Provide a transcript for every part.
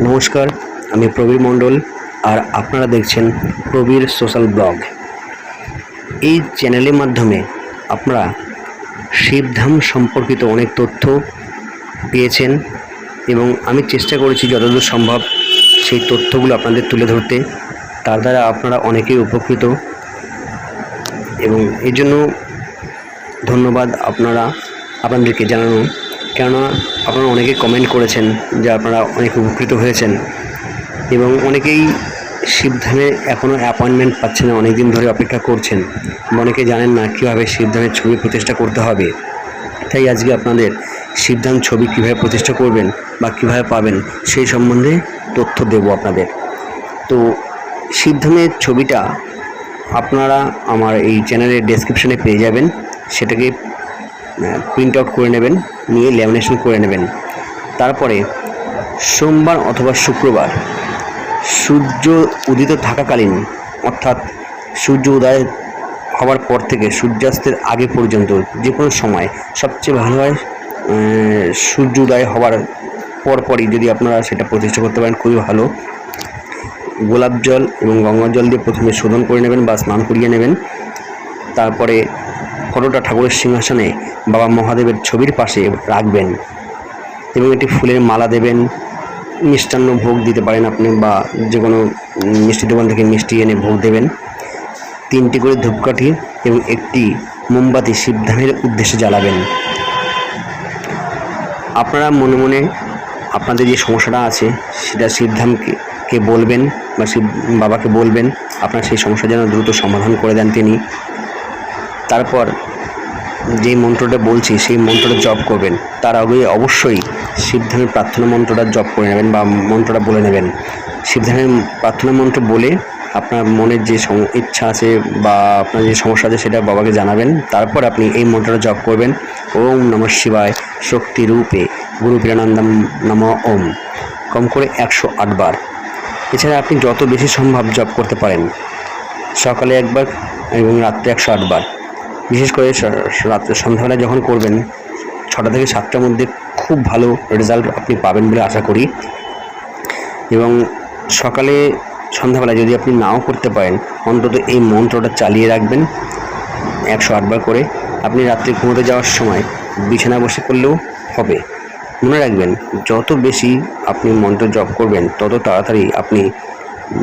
নমস্কার, আমি প্রবীর মণ্ডল আর আপনারা দেখছেন প্রবীর সোশ্যাল ব্লগ। এই চ্যানেলের মাধ্যমে আপনারা শিবধাম সম্পর্কিত অনেক তথ্য পেয়েছেন এবং আমি চেষ্টা করেছি যতদূর সম্ভব সেই তথ্যগুলো আপনাদের তুলে ধরতে। তার দ্বারা আপনারা অনেকেই উপকৃত এবং এর জন্য ধন্যবাদ আপনারা, আপনাদেরকে জানানো। কেননা আপনারা অনেকে কমেন্ট করেছেন যে আপনারা অনেক উপকৃত হয়েছেন এবং অনেকেই শিবধামে এখনও অ্যাপয়েন্টমেন্ট পাচ্ছেন না অনেক দিন ধরে অপেক্ষা করছেন। অনেকে জানেন না কীভাবে শিবধামের ছবি প্রতিষ্ঠা করতে হবে। তাই আজকে আপনাদের শিবধাম ছবি কীভাবে প্রতিষ্ঠা করবেন বা কীভাবে পাবেন সেই সম্বন্ধে তথ্য দেব আপনাদের। তো শিবধামের ছবিটা আপনারা আমার এই চ্যানেলের ডেসক্রিপশনে পেয়ে যাবেন। সেটাকে প্রিন্ট আউট করে নেবেন, নিয়ে ল্যামিনেশন করে নেবেন। তারপরে সোমবার অথবা শুক্রবার সূর্য উদিত থাকাকালীন, অর্থাৎ সূর্য উদয় হওয়ার পর থেকে সূর্যাস্তের আগে পর্যন্ত যে কোনো সময় সবচেয়ে ভালো হয় সূর্য উদয় হওয়ার পরপরই যদি আপনারা সেটা প্রতিষ্ঠা করতে পারেন, খুবই ভালো। গোলাপ জল এবং গঙ্গা জল দিয়ে প্রথমে শোধন করে নেবেন বা স্নান করিয়ে নেবেন। তারপরে ফটোটা ঠাকুরের সিংহাসনে বাবা মহাদেবের ছবির পাশে রাখবেন এবং একটি ফুলের মালা দেবেন। মিষ্টান্ন ভোগ দিতে পারেন আপনি বা যে কোনো মিষ্টি দোকান থেকে মিষ্টি এনে ভোগ দেবেন। তিনটি করে ধূপকাঠি এবং একটি মোমবাতি শিবধামের উদ্দেশ্যে জ্বালাবেন। আপনারা মনে মনে আপনাদের যে সমস্যাটা আছে, সেটা শিবধামকে কে বলবেন বা শিব বাবাকে বলবেন। আপনার সেই সমস্যা যেন দ্রুত সমাধান করে দেন তিনি। তারপর যেই মন্ত্রটা বলছি, সেই মন্ত্রটা জপ করবেন। তার আগে অবশ্যই শিবধামের প্রার্থনা মন্ত্রটা জপ করে নেবেন বা মন্ত্রটা বলে নেবেন। শিবধামের প্রার্থনা মন্ত্র বলে আপনার মনের যে ইচ্ছা আছে বা আপনার যে সমস্যা আছে সেটা বাবাকে জানাবেন। তারপর আপনি এই মন্ত্রটা জপ করবেন। ওম নমঃ শিবায় শক্তি রূপে গুরু বীরানন্দম নম ওম। কম করে একশো আটবার এছাড়া আপনি যত বেশি সম্ভব জপ করতে পারেন। সকালে একবার এবং রাত্রে একশো আটবার বিশেষ করে রাত্রে সন্ধ্যাবেলা যখন করবেন, ছটা থেকে সাতটার মধ্যে খুব ভালো রেজাল্ট আপনি পাবেন বলে আশা করি। এবং সকালে সন্ধ্যাবেলা যদি আপনি নাও করতে পারেন, অন্তত এই মন্ত্রটা চালিয়ে রাখবেন একশো আটবার করে। আপনি রাত্রে ঘুমোতে যাওয়ার সময় বিছানা বসে করলেও হবে। মনে রাখবেন, যত বেশি আপনি মন্ত্র জপ করবেন, তত তাড়াতাড়ি আপনি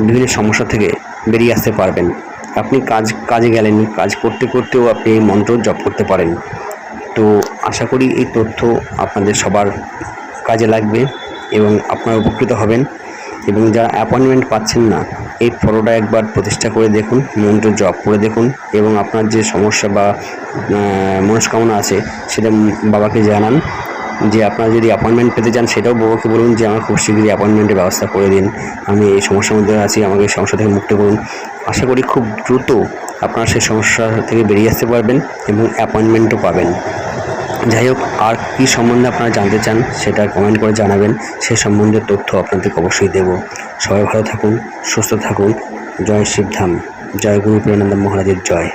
বিভিন্ন সমস্যা থেকে বেরিয়ে আসতে পারবেন। আপনি কাজ, কাজে গেলেন, কাজ করতে করতেও আপনি এই মন্ত্র জপ করতে পারেন। তো আশা করি এই তথ্য আপনাদের সবার কাজে লাগবে এবং আপনারা উপকৃত হবেন। এবং যারা অ্যাপয়েন্টমেন্ট পাচ্ছেন না, এই ফটোটা একবার প্রতিষ্ঠা করে দেখুন, মন্ত্র জপ করে দেখুন এবং আপনার যে সমস্যা বা মনস্কামনা আছে, সেটা বাবাকে জানান। যে আপনারা যদি অ্যাপয়েন্টমেন্ট পেতে চান, সেটাও বাবাকে বলুন যে আমার খুব শীঘ্রই অ্যাপয়েন্টমেন্টের ব্যবস্থা করে দিন। আমি এই সমস্যার মধ্যে আছি, আমাকে সমস্যা থেকে মুক্ত করুন। আশা করি খুব দ্রুত আপনারা সেই সমস্যা থেকে বেরিয়ে আসতে পারবেন এবং অ্যাপয়েন্টমেন্টও পাবেন। যাই হোক, আর কী সম্বন্ধে আপনারা জানতে চান, সেটা কমেন্ট করে জানাবেন। সে সম্বন্ধে তথ্য আপনাদেরকে অবশ্যই দেব। সবাই ভালো থাকুন, সুস্থ থাকুন। জয় শিবধাম। জয় গুরু প্রেমানন্দ মহারাজের জয়।